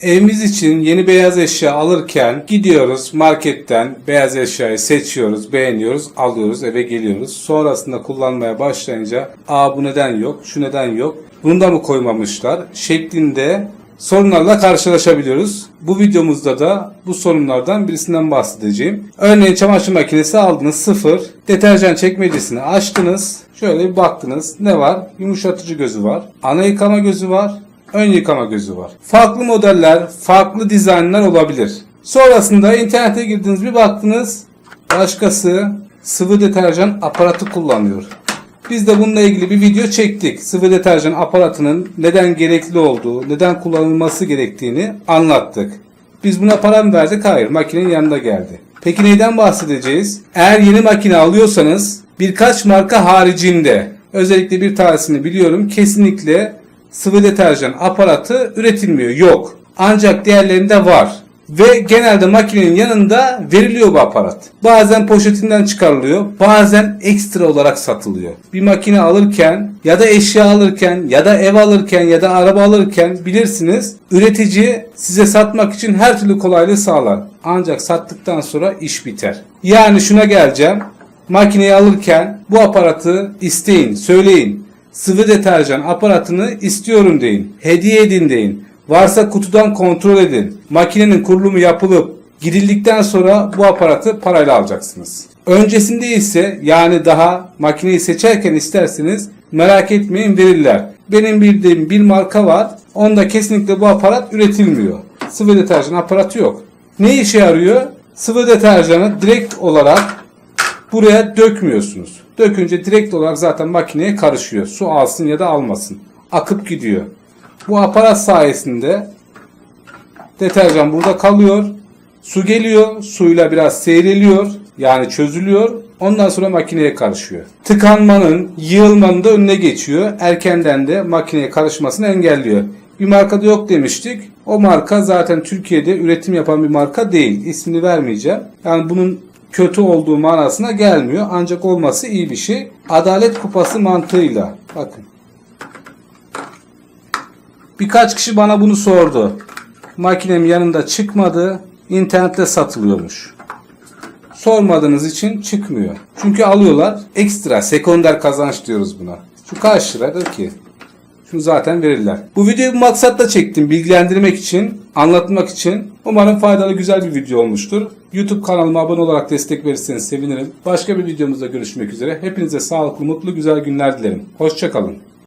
Evimiz için yeni beyaz eşya alırken gidiyoruz marketten beyaz eşyayı seçiyoruz, beğeniyoruz, alıyoruz, eve geliyoruz. Sonrasında kullanmaya başlayınca aa bu neden yok, şu neden yok, bunu da mı koymamışlar şeklinde sorunlarla karşılaşabiliyoruz. Bu videomuzda da bu sorunlardan birisinden bahsedeceğim. Örneğin çamaşır makinesi aldınız sıfır. Deterjan çekmecesini açtınız. Şöyle bir baktınız. Ne var? Yumuşatıcı gözü var. Ana yıkama gözü var. Ön yıkama gözü var. Farklı modeller, farklı dizaynlar olabilir. Sonrasında internete girdiniz bir baktınız. Başkası sıvı deterjan aparatı kullanıyor. Biz de bununla ilgili bir video çektik. Sıvı deterjan aparatının neden gerekli olduğu, neden kullanılması gerektiğini anlattık. Biz buna para mı verdik? Hayır. Makinenin yanında geldi. Peki neyden bahsedeceğiz? Eğer yeni makine alıyorsanız birkaç marka haricinde özellikle bir tanesini biliyorum kesinlikle sıvı deterjan aparatı üretilmiyor. Yok. Ancak diğerlerinde var. Ve genelde makinenin yanında veriliyor bu aparat. Bazen poşetinden çıkarılıyor, bazen ekstra olarak satılıyor. Bir makine alırken ya da eşya alırken ya da ev alırken ya da araba alırken bilirsiniz üretici size satmak için her türlü kolaylığı sağlar. Ancak sattıktan sonra iş biter. Yani şuna geleceğim. Makineyi alırken bu aparatı isteyin, söyleyin. Sıvı deterjan aparatını istiyorum deyin. Hediye edin deyin. Varsa kutudan kontrol edin. Makinenin kurulumu yapılıp girildikten sonra bu aparatı parayla alacaksınız. Öncesinde ise yani daha makineyi seçerken isterseniz merak etmeyin verirler. Benim bildiğim bir marka var. Onda kesinlikle bu aparat üretilmiyor. Sıvı deterjan aparatı yok. Ne işe yarıyor? Sıvı deterjanı direkt olarak buraya dökmüyorsunuz. Dökünce direkt olarak zaten makineye karışıyor. Su alsın ya da almasın. Akıp gidiyor. Bu aparat sayesinde deterjan burada kalıyor. Su geliyor. Suyla biraz seyreliyor. Yani çözülüyor. Ondan sonra makineye karışıyor. Tıkanmanın, yığılmanın da önüne geçiyor. Erkenden de makineye karışmasını engelliyor. Bir markada yok demiştik. O marka zaten Türkiye'de üretim yapan bir marka değil. İsmini vermeyeceğim. Yani bunun kötü olduğu manasına gelmiyor. Ancak olması iyi bir şey. Adalet kupası mantığıyla. Bakın. Birkaç kişi bana bunu sordu. Makinem yanında çıkmadı. İnternette satılıyormuş. Sormadığınız için çıkmıyor. Çünkü alıyorlar. Ekstra, sekonder kazanç diyoruz buna. Şu kaç liradır ki? Şunu zaten verirler. Bu videoyu bu maksatla çektim. Bilgilendirmek için, anlatmak için. Umarım faydalı güzel bir video olmuştur. YouTube kanalıma abone olarak destek verirseniz sevinirim. Başka bir videomuzda görüşmek üzere. Hepinize sağlıklı, mutlu, güzel günler dilerim. Hoşçakalın.